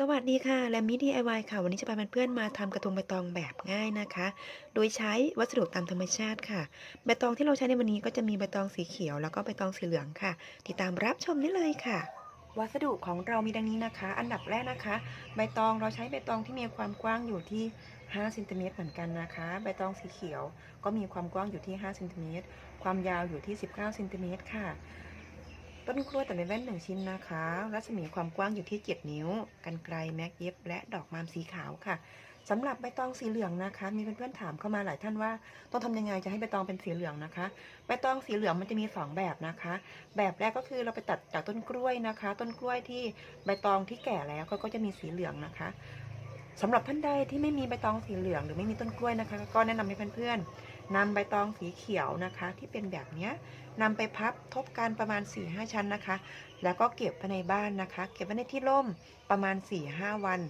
สวัสดีค่ะ แลมมี่ DIY ค่ะ วันนี้จะพาเพื่อนๆมาทำกระทงใบตองแบบง่ายนะคะ โดยใช้วัสดุตามธรรมชาติค่ะ ใบตองที่เราใช้ในวันนี้ก็จะมีใบตองสีเขียว แล้วก็ใบตองสีเหลืองค่ะ ติดตามรับชมได้เลยค่ะ วัสดุของเรามีดังนี้นะคะ อันดับแรกนะคะ ใบตองเราใช้ใบตองที่มีความกว้างอยู่ที่5เซนติเมตรเหมือนกันนะคะ ใบตองสีเขียว ก็มีความกว้างอยู่ที่5เซนติเมตรความยาวอยู่ที่ 19เซนติเมตรค่ะ ต้นกล้วยตัดเป็นแว่นหนึ่งชิ้นนะคะ รัศมีความกว้างอยู่ที่ 7 นิ้ว กันไกลแม็กเย็บ และดอกมามสีขาวค่ะสำหรับใบตองสีเหลืองนะคะ มีเพื่อนๆถามเข้ามาหลายท่านว่าต้องทำยังไงจะให้ใบตองเป็นสีเหลืองนะคะ ใบตองสีเหลืองมันจะมี 2 แบบนะคะ แบบแรกก็คือเราไปตัดจากต้นกล้วยนะคะ ต้นกล้วยที่ใบตองที่แก่แล้วก็ก็จะมีสีเหลืองนะคะสำหรับท่านใดที่ไม่มีใบตองสีเหลืองหรือไม่มีต้นกล้วยนะคะ ก็แนะนำให้เพื่อนๆ นำใบตองสีเขียวนะคะ ที่เป็นแบบนี้นำไปพับทบกันประมาณ 4-5 ชั้นนะคะ แล้วก็เก็บไว้ในบ้านนะคะ เก็บไว้ในที่ร่มประมาณ 4-5 วัน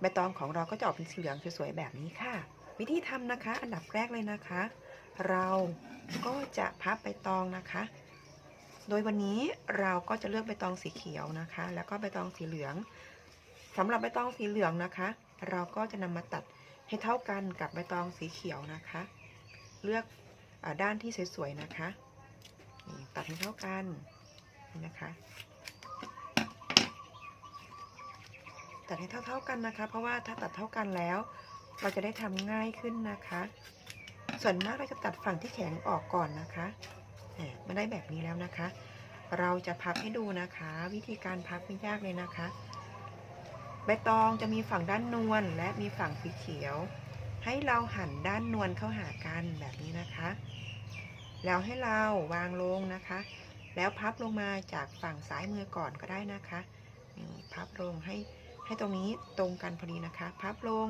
ใบตองของเราก็จะออกเป็นสีเหลืองสวยๆแบบนี้ค่ะ วิธีทำนะคะ อันดับแรกเลยนะคะ เราก็จะพับใบตองนะคะ โดยวันนี้เราก็จะเลือกใบตองสีเขียวนะคะ แล้วก็ใบตองสีเหลืองสำหรับใบตองสีเหลืองนะคะ เราก็จะนำมาตัดให้เท่ากันกับใบตองสีเขียวนะคะ เลือกอด้านที่สวยๆนะคะตัดให้เท่ากันนี่นะคะ ตัดให้เท่าๆกันนะคะ เพราะว่าถ้าตัดเท่ากันแล้ว เราจะได้ทำง่ายขึ้นนะคะ ส่วนมากเราจะตัดฝั่งที่แข็งออกก่อนนะคะเนี่ยมาได้แบบนี้แล้วนะคะ เราจะพับให้ดูนะคะ วิธีการพับไม่ยากเลยนะคะ ใบตองจะมีฝั่งด้านนวลและมีฝั่งสีเขียว ให้เราหันด้านนวลเข้าหากันแบบนี้นะคะ แล้วให้เราวางลงนะคะ แล้วพับลงมาจากฝั่งซ้ายมือก่อนก็ได้นะคะนี่พับลงให้ให้ตรงนี้ตรงกันพอดีนะคะ พับลง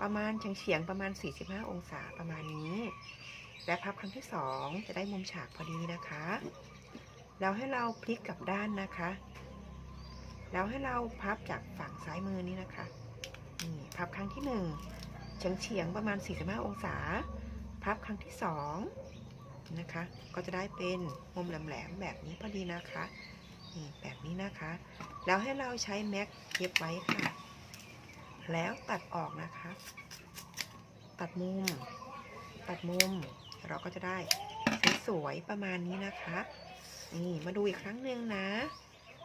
ประมาณเฉียงเฉียงประมาณ 45 องศาประมาณนี้ และพับครั้งที่ 2 จะได้มุมฉากพอดีนะคะ แล้วให้เราพลิกกลับด้านนะคะ แล้วให้เราพับจากฝั่งซ้ายมือนี้นะคะนี่พับครั้งที่ 1 เฉียงเฉียงประมาณ 45 องศา พับครั้งที่2นะคะ ก็จะได้เป็นมุมแหลมๆแบบนี้พอดีนะคะนี่แบบนี้นะคะ แล้วให้เราใช้แม็กเย็บไว้ค่ะ แล้วตัดออกนะคะ ตัดมุม ตัดมุม เราก็จะได้สวยๆประมาณนี้นะคะ นี่มาดูอีกครั้งหนึ่งนะ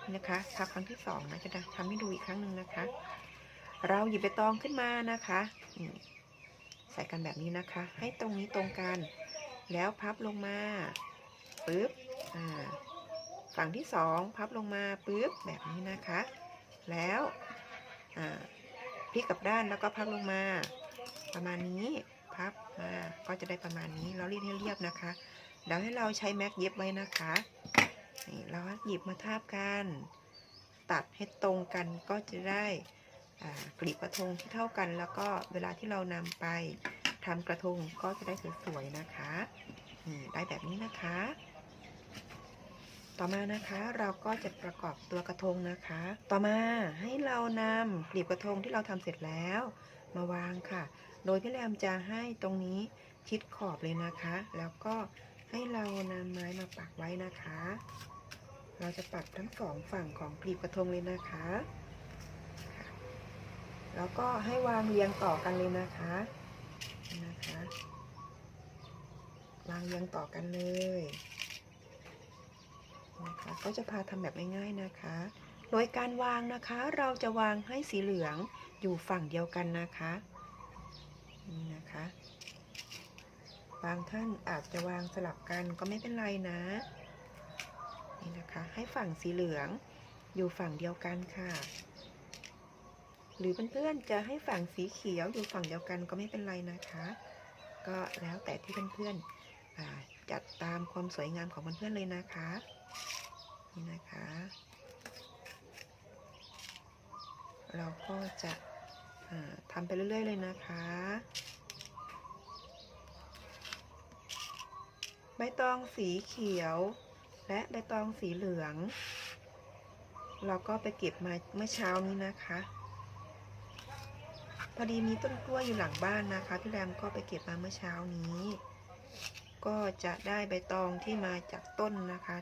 นี่นะคะพับครั้งที่สองนะจะทำให้ดูอีกครั้งหนึ่งนะคะ เราหยิบใบตองขึ้นมานะคะใส่กันแบบนี้นะคะ ให้ตรงนี้ตรงกัน แล้วพับลงมาปึ๊บฝั่งที่สองพับลงมาปึ๊บแบบนี้นะคะ แล้วพลิกกลับด้านแล้วก็พับลงมา ประมาณนี้พับมาก็จะได้ประมาณนี้เราเรียนให้เรียบนะคะแล้วให้เราใช้แม็กเย็บไว้นะคะนี่เราหยิบมาทาบกัน ตัดให้ตรงกันก็จะได้ กลีบกระทงที่เท่ากัน แล้วก็เวลาที่เรานำไปทำกระทงก็จะได้สวยๆนะคะได้แบบนี้นะคะ ต่อมานะคะเราก็จะประกอบตัวกระทงนะคะ ต่อมาให้เรานำกลีบกระทงที่เราทำเสร็จแล้ว มาวางค่ะ โดยพี่แรมจะให้ตรงนี้ชิดขอบเลยนะคะ แล้วก็ให้เรานำไม้มาปักไว้นะคะ เราจะปักทั้งสองฝั่งของกลีบกระทงเลยนะคะ แล้วก็ให้วางเรียงต่อกันเลยนะคะนะคะ วางเรียงต่อกันเลยนะคะก็จะพาทำแบบง่ายๆนะคะ โดยการวางนะคะเราจะวางให้สีเหลืองอยู่ฝั่งเดียวกันนะคะนี่นะคะบางท่านอาจจะวางสลับกันก็ไม่เป็นไรนะนี่นะคะ ให้ฝั่งสีเหลืองอยู่ฝั่งเดียวกันค่ะ หรือเพื่อนๆจะให้ฝั่งสีเขียวอยู่ฝั่งเดียวกันก็ไม่เป็นไรนะคะ ก็แล้วแต่ที่เพื่อนๆจัดตามความสวยงามของเพื่อนๆเลยนะคะนี่นะคะ เราก็จะทำไปเรื่อยๆเลยนะคะใบตองสีเขียว และใบตองสีเหลือง เราก็ไปเก็บมาเมื่อเช้านี้นะคะ อดีมีต้นกล้วยอยู่หลังบ้านนะคะพี่แรมก็ไปเก็บมาเมื่อเช้านี้ ก็จะได้ใบตองที่มาจากต้นนะคะ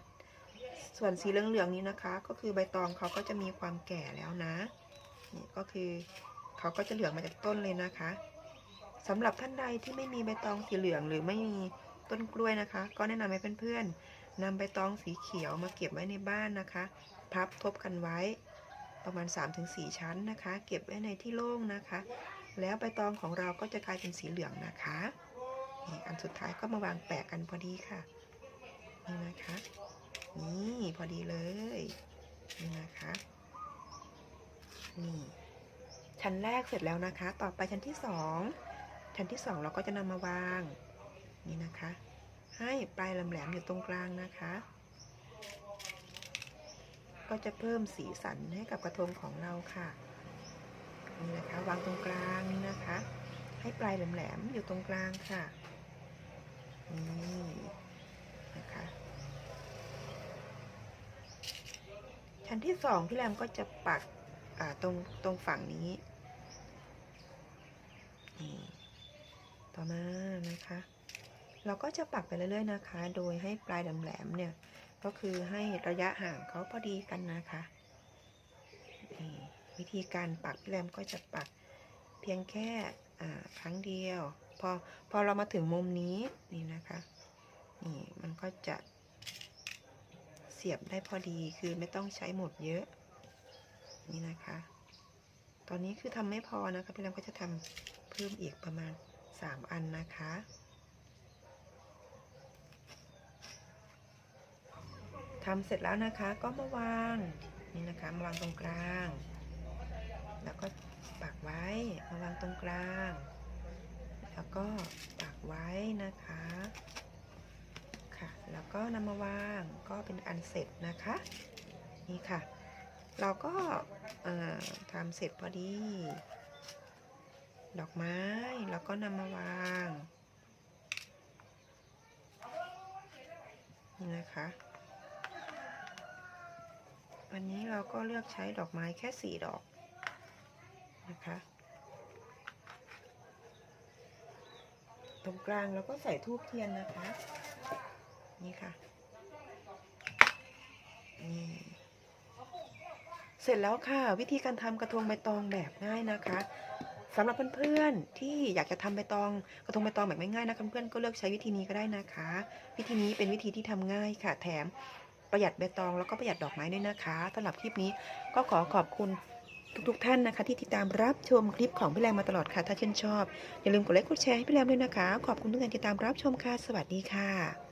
ส่วนสีเหลืองๆนี้นะคะ ก็คือใบตองเขาก็จะมีความแก่แล้วนะนี่ก็ก็คือเขาก็จะเหลืองมาจากต้นเลยนะคะสำหรับท่านใดที่ไม่มีใบตองสีเหลืองหรือไม่มีต้นกล้วยนะคะ ก็แนะนำให้เพื่อนๆนำใบตองสีเขียวมาเก็บไว้ในบ้านนะคะ พับทบกันไว้ ประมาณ 3-4 ชั้นนะคะ เก็บไว้ในที่โล่งนะคะ แล้วใบตองของเราก็จะกลายเป็นสีเหลืองนะคะนี่อันสุดท้ายก็มาวางแปะกันพอดีค่ะนี่นะคะ นี่พอดีเลยนี่นะคะนี่ชั้นแรกเสร็จแล้วนะคะ ต่อไปชั้นที่สองชั้นที่สองเราก็จะนำมาวางนี่นะคะ ให้ปลายแหลมๆอยู่ตรงกลางนะคะ ก็จะเพิ่มสีสันให้กับกระทงของเราค่ะนี่นะคะวางตรงกลางนี่นะคะ ให้ปลายแหลมๆอยู่ตรงกลางค่ะนี่นะคะชั้นที่สองพี่แรมก็จะปักตรงตรงฝั่งนี้นี่ต่อมานะคะ เราก็จะปักไปเรื่อยๆนะคะ โดยให้ปลายแหลมๆเนี่ย ก็คือให้ระยะห่างเขาพอดีกันนะคะนี่วิธีการปักพี่แรมก็จะปักเพียงแค่ครั้งเดียว พอพอเรามาถึงมุมนี้นี่นะคะนี่มันก็จะเสียบได้พอดีคือไม่ต้องใช้หมดเยอะ นี่นะคะ ตอนนี้คือทำไม่พอนะคะพี่แรมก็จะทำเพิ่มอีกประมาณ 3 อันนะคะ ทำเสร็จแล้วนะคะก็มาวางนี่นะคะมาวางตรงกลาง แล้วก็ปักไว้มาวางตรงกลาง แล้วก็ปักไว้นะคะค่ะแล้วก็นำมาวางก็เป็นอันเสร็จนะคะนี่ค่ะ เราก็ทำเสร็จพอดี ดอกไม้แล้วก็นำมาวางนี่นะคะ วันนี้เราก็เลือกใช้ดอกไม้แค่สี่ดอกนะคะ ตรงกลางเราก็ใส่ทูบเทียนนะคะ นี่ค่ะ นี่ เสร็จแล้วค่ะ วิธีการทำกระทงใบตองแบบง่ายนะคะสำหรับเพื่อนๆที่อยากจะทำใบตองกระทงใบตองแบบง่ายๆนะคะเพื่อนๆก็เลือกใช้วิธีนี้ก็ได้นะคะ วิธีนี้เป็นวิธีที่ทำง่ายค่ะ แถม ประหยัดใบตองแล้วก็ประหยัดดอกไม้ด้วยนะคะสำหรับคลิปนี้ก็ขอขอบคุณทุกๆท่านนะคะ ที่ติดตามรับชมคลิปของพี่แรมมาตลอดค่ะ ถ้าชื่นชอบ อย่าลืมกดไลค์กดแชร์ให้พี่แรมด้วยนะคะ ขอบคุณทุกท่านที่ติดตามรับชมค่ะ สวัสดีค่ะ